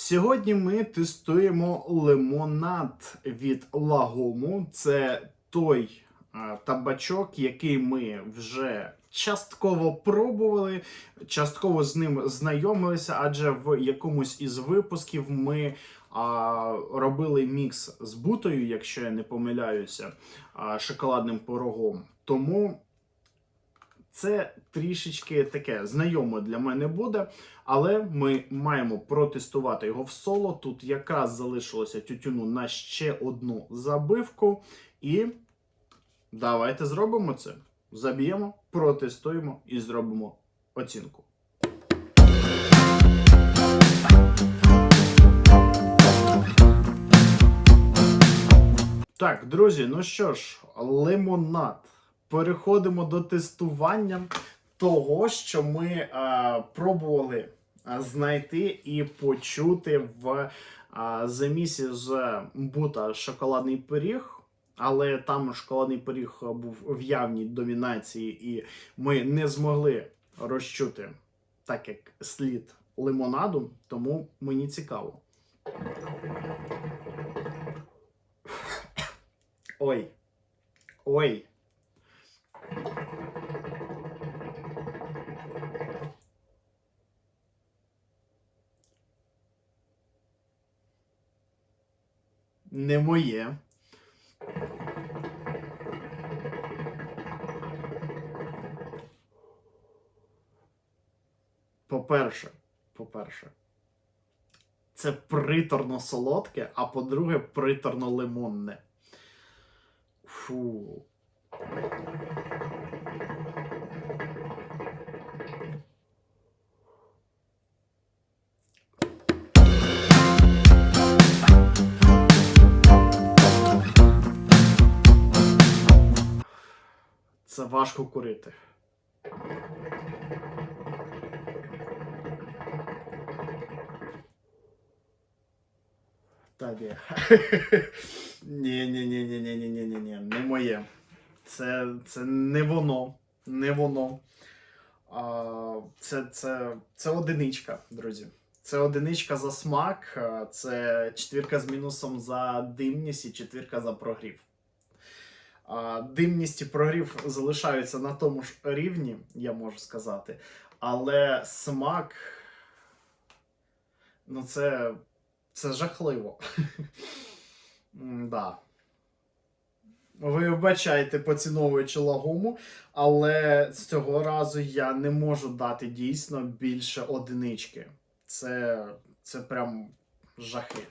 Сьогодні ми тестуємо лимонад від Лагому. Це той табачок, який ми вже частково пробували, частково з ним знайомилися, адже в якомусь із випусків ми а, робили мікс з бутою, якщо я не помиляюся, а, шоколадним пирогом. Тому це трішечки таке знайоме для мене буде, але ми маємо протестувати його в соло. Тут якраз залишилося тютюну на ще одну забивку. І давайте зробимо це. Заб'ємо, протестуємо і зробимо оцінку. Так, друзі, ну що ж, лимонад. Переходимо до тестування того, що ми е, пробували е, знайти і почути в е, замісі з бута шоколадний пиріг. Але там шоколадний пиріг був в явній домінації, і ми не змогли розчути так як слід лимонаду, тому мені цікаво. Ой. Ой. Не моє. По-перше, по-перше, це приторно солодке, а по-друге, приторно лимонне. Фу. Це важко курити. Та ні. Ні, ні, ні, ні, ні, ні, ні, ні, ні, не моє. Це, це не воно. Не воно. А, це, це, це одиничка, друзі. Це одиничка за смак, це четвірка з мінусом за димність і четвірка за прогрів. Димність і прогрів залишаються на тому ж рівні, я можу сказати. Але смак. Ну, це. Це жахливо. да. Ви вбачаєте, поціновуючи лагому, але з цього разу я не можу дати дійсно більше одинички. Це, це прям жахи.